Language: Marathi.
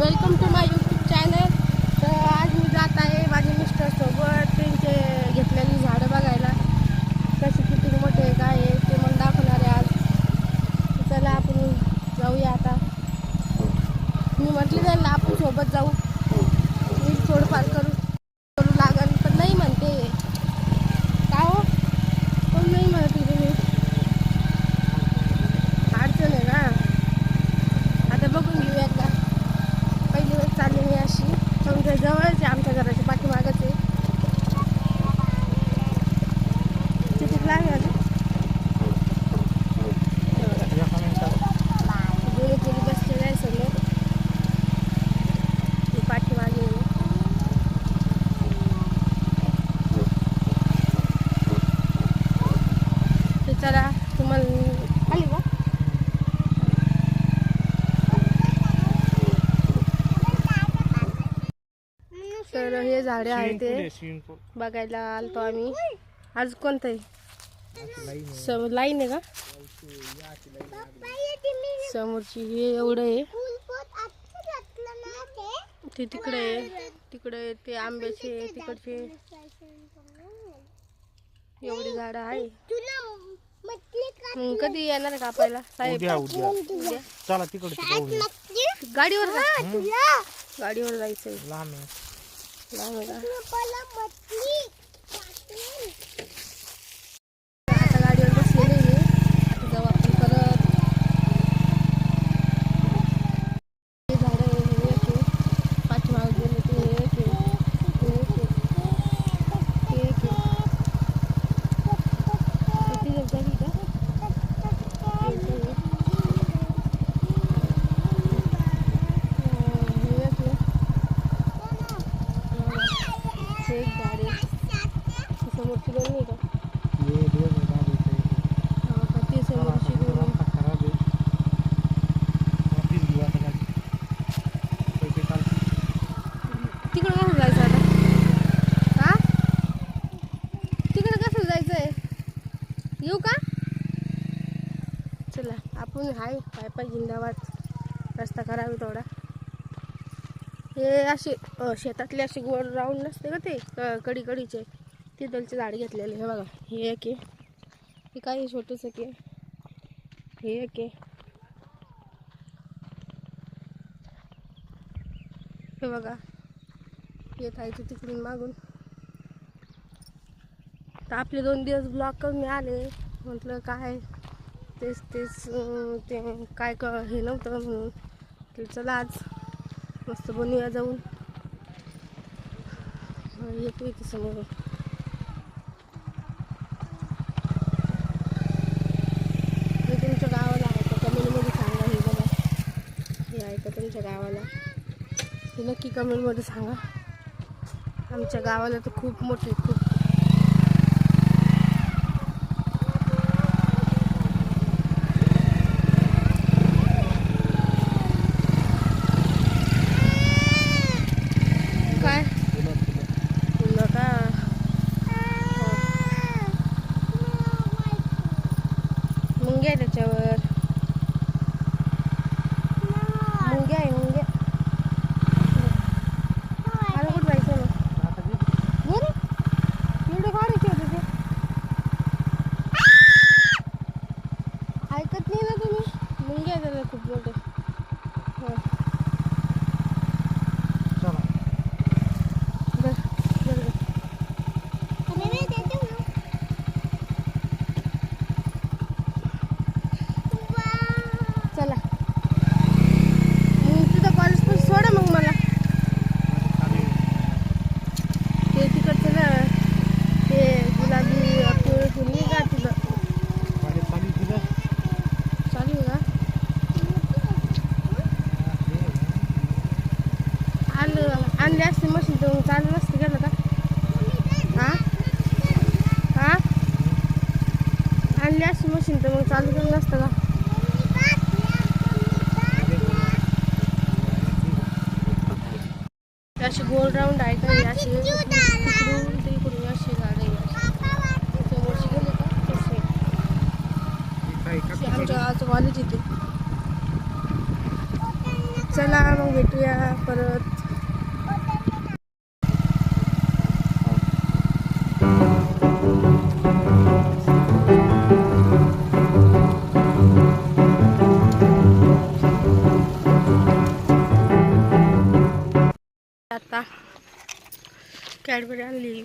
Welcome to my YouTube channel तर आज मी जात आहे माझ्या मिस्टरसोबत त्यांचे घेतलेली झाडं बघायला. कशी किती मोठे आहे, काय आहे ते मग दाखवणार आहे आज. चला आपण जाऊया आता. मी म्हटलं त्यांना आपण सोबत जाऊ. मी थोडंफार करू करू लागेल पण नाही म्हणते. का हो? पण नाही म्हणते तुम्ही अडचण आहे का आता बघून घेऊ एकदा पहिली वेळ चालली मी अशी तुमच्या आमच्या घराच्या पाठीमागच आहे किती लागेल अजून? दोन्ही तिथे बसलेलं आहे समोर मी पाठीमागे आहे. तर चला तुम्हाला आली का तर हे झाडे आहे ते बघायला आलतो आम्ही. आज कोणतं आहे? लाईन आहे. का? समोरची हे एवढं आहे. ते तिकडे आहे. तिकडे ते आंब्याचे तिकडचे एवढी झाडं आहे. कधी येणार का कापायला? साहेब? चला तिकडे गाडीवर गाडीवर जायचंय. लांब आहे लांब आहे का? आता गाडीवर बसलेले आहे आता जाऊ आपण परत हे झाडं आहे, हे एक आहे. पाठीमागे गेले ते हे एक आहे. हे एक आहे. हे एक आहे. किती जण झाली का? हे एक आहे. अं, हे एक आहे. हे एक झाड आहे समोरची दोन नाही का ये दोन आहे हा का ते समोरची दोन आहे. रस्ता खराब आहे वापस तिकडं कसं जायचं आता हा तिकडं कसं जायचं आहे येऊ का चला आपण हाय पाय पाय जिंदाबाद रस्ता खराब थोडा हे असे शेतातले असे गोड राऊंड नसते का ते? कडी कडीचे तिथलचे झाड घेतलेले. हे बघा. हे एक आहे. हे काय छोटंसं की हे एक आहे. हे बघा. येत आहे ते तिकडून मागून. तर आपले दोन दिवस ब्लॉक करून आले म्हटलं काय? तेच तेच ते काय क हे नव्हतं म्हणून. चला आज. मस्त बनूया जाऊन. येतो इथे समोर. हे तुमच्या गावाला आहे का? कमेंटमध्ये सांगा हे बघा. हे आहे का तुमच्या गावाला? हे नक्की कमेंटमध्ये सांगा. आमच्या गावाला तर खूप मोठे खूप ఎట్లా ముంగే కదా కుప్పండి असते मशीन तर मग चालू नसतं गेलं का? हां हां आणली असते मशीन तर मग चालू केलं नसतं का? हे अशी गोल राऊंड आहे का? हे अशी इकडून ते इकडून अशी झाडं आहे. समोरची गेली का? तसे आमच्या गावाचं कॉलेज इथे. चला मग भेटूया परत. आता कॅडबरी आणली